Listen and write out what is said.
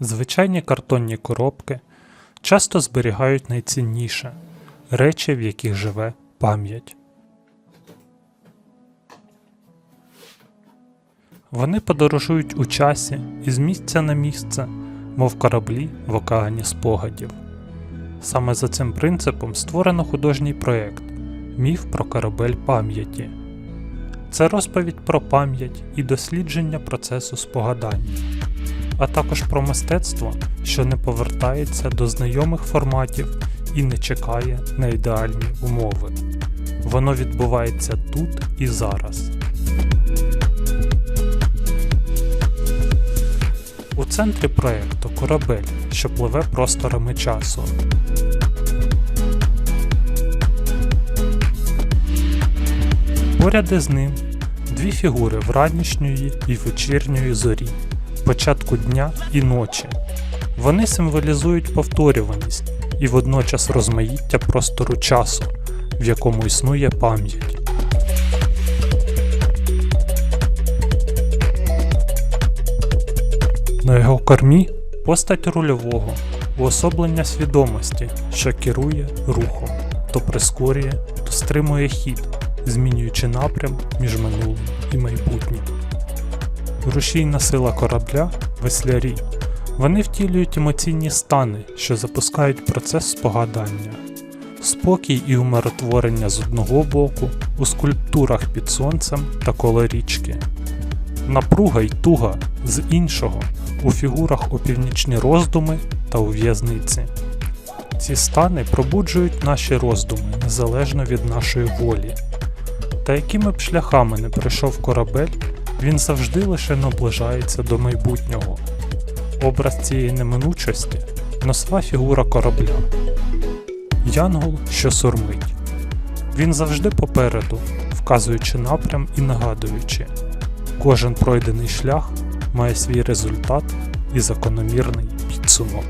Звичайні картонні коробки часто зберігають найцінніше речі, в яких живе пам'ять. Вони подорожують у часі із місця на місце, мов кораблі в океані спогадів. Саме за цим принципом створено художній проєкт Міф про корабель пам'яті. Це розповідь про пам'ять і дослідження процесу спогадання, а також про мистецтво, що не повертається до знайомих форматів і не чекає на ідеальні умови. Воно відбувається тут і зараз. У центрі проєкту корабель, що пливе просторами часу. Поряд із ним дві фігури вранішньої і вечірньої зорі, початку дня і ночі. Вони символізують повторюваність і водночас розмаїття простору часу, в якому існує пам'ять. На його кормі постать рульового, уособлення свідомості, що керує рухом, то прискорює, то стримує хід, змінюючи напрям між минулим і майбутнім. Рушійна сила корабля веслярі. Вони втілюють емоційні стани, що запускають процес спогадання. Спокій і умиротворення з одного боку, у скульптурах під сонцем та коло річки. Напруга й туга з іншого, у фігурах опівнічні роздуми та у в'язниці. Ці стани пробуджують наші роздуми незалежно від нашої волі. Та якими б шляхами не пройшов корабель, він завжди лише наближається до майбутнього. Образ цієї неминучості носова фігура корабля. Янгол, що сурмить. Він завжди попереду, вказуючи напрям і нагадуючи, кожен пройдений шлях має свій результат і закономірний підсумок.